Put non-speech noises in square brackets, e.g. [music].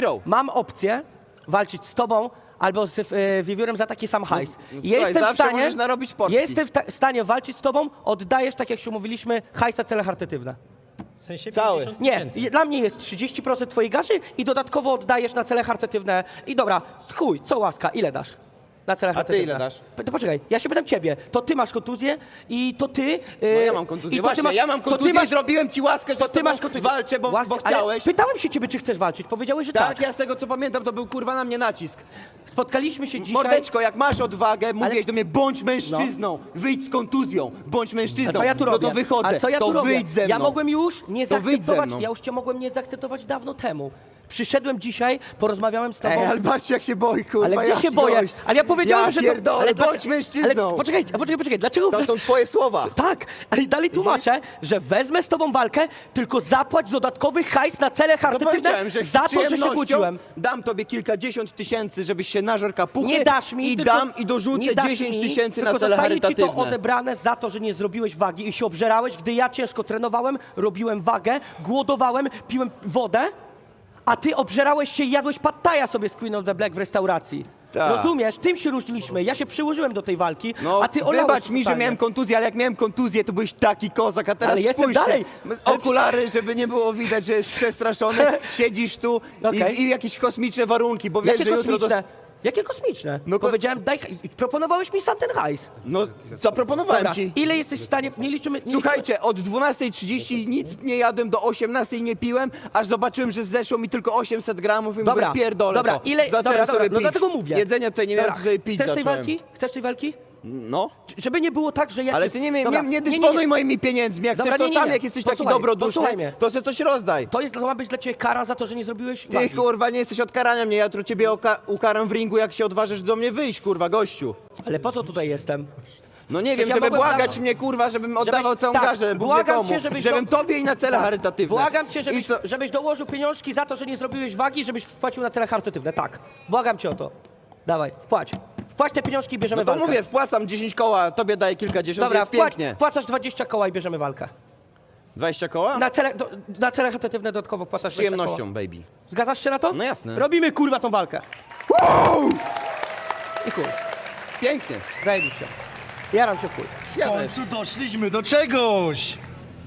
Hero. mam opcję walczyć z tobą albo z e, wiewiórem za taki sam hajs. no, I słuchaj, zawsze możesz narobić portki. Jestem w, ta- w stanie walczyć z tobą, oddajesz, tak jak się umówiliśmy, hajs na cele charytatywne. W sensie Cały. 50 Nie, tysięcy. dla mnie jest 30% twojej garzy i dodatkowo oddajesz na cele charytatywne. I dobra, chuj, co łaska, ile dasz? Na cele ty charytatywne. ile dasz? P- To poczekaj, ja się pytam ciebie. To ty masz kontuzję i to ty... yy, No ja mam kontuzję, właśnie, ja mam kontuzję i zrobiłem ci łaskę, że to z ty tobą masz kontuzję. walczę, bo, Łaskę- bo ale chciałeś. Pytałem się ciebie, czy chcesz walczyć. Powiedziałeś, że tak. Tak, ja z tego co pamiętam, to był kurwa na mnie nacisk. Spotkaliśmy się dzisiaj... Mordeczko, jak masz odwagę, mówiłeś do mnie, bądź mężczyzną, wyjdź z kontuzją, bądź A mężczyzną. co ja tu no robię? to wychodzę, A co ja to tu robię? wyjdź ze mną. Ja mogłem już nie To wyjdź ze zaakceptować, mną. ja już cię mogłem nie zaakceptować dawno temu. Przyszedłem dzisiaj, porozmawiałem z tobą. Ej, ale patrzcie jak się boi, kurwa. ale gdzie jaki się boję? gość. Ale ja powiedziałem, ja że pierdolę, ale bądź dlaczego- mężczyzną. Ale poczekaj, a poczekaj, poczekaj, dlaczego... To są twoje słowa. Tak, ale dalej tłumaczę, że wezmę z tobą walkę, tylko zapłać dodatkowy hajs na cele No charytatywne powiedziałem, że z za to, że się przyjemnością kłóciłem. Dam tobie kilkadziesiąt tysięcy, żebyś się nażar kapuchy Nie dasz mi, i tylko, dam i dorzucę nie dasz 10 mi, tysięcy na tylko cele zostaje ci to charytatywne. odebrane za to, że nie zrobiłeś wagi i się obżerałeś, gdy ja ciężko trenowałem, robiłem wagę, głodowałem, piłem wodę, a ty obżerałeś się i jadłeś pattaja sobie z Queen of the Black w restauracji. Tak. Rozumiesz? Tym się różniliśmy. Ja się przyłożyłem do tej walki, No, a ty olałeś wybacz mi, że totalnie. miałem kontuzję, ale jak miałem kontuzję, to byłeś taki kozak, a teraz Ale jestem spójrzcie, dalej. Okulary, żeby nie było widać, że jest przestraszony, [laughs] siedzisz tu Okej. i, i jakieś kosmiczne warunki, bo wiesz, Jakie że jutro... kosmiczne? Jakie kosmiczne? No Powiedziałem, daj. Proponowałeś mi sam ten hajs. No, zaproponowałem Dobra, ci. ile jesteś w stanie, nie liczymy... Nie Słuchajcie, od 12.30 nic nie jadłem, do 18.00 nie piłem, aż zobaczyłem, że zeszło mi tylko 800 gramów i Dobra, mówię, pierdolę dobra, to. ile, Zacząłem dobra, dobra, sobie no pić. dlatego mówię. Jedzenia tutaj nie miałem, Dobra, sobie pić Chcesz tej zacząłem. walki? Chcesz tej walki? No. Żeby nie było tak, że ja... Ale cię- ty nie, nie, Dobra, nie, nie dysponuj moimi pieniędzmi, jak Dobra, chcesz to nie, nie, sam, nie. jak jesteś taki Posłuchaj, dobroduszny, posłuchaj mnie. to sobie coś rozdaj. To jest, to ma być dla ciebie kara za to, że nie zrobiłeś Ty wagi. kurwa nie jesteś od karania mnie, ja jutro ciebie oka- ukaram w ringu, jak się odważysz do mnie wyjść, kurwa, gościu. Ale po co tutaj jestem? No nie wiem, ja żeby mogłem błagać mnie, kurwa, żebym oddawał całą tak, garzę, Bóg wie błagam komu. cię, żebyś żebym do- tobie i na cele Tak. charytatywne. Błagam cię, I żebyś, co? żebyś dołożył pieniążki za to, że nie zrobiłeś wagi, żebyś wpłacił na cele charytatywne. Tak. Błagam cię o to. Dawaj, wpłać. Wpłać te pieniążki i bierzemy No to walkę. mówię, wpłacam 10 koła, tobie daję kilkadziesiąt, Dobra, jest wpłać, pięknie. wpłacasz 20 koła i bierzemy walkę. 20 koła? Na cele, do, na cele charytatywne dodatkowo wpłacasz Z 20 koła. przyjemnością, baby. Zgadzasz się na to? No jasne. Robimy kurwa tą walkę. I chuj. Pięknie. Daj mi się. Jaram się w chuj. W końcu doszliśmy do czegoś!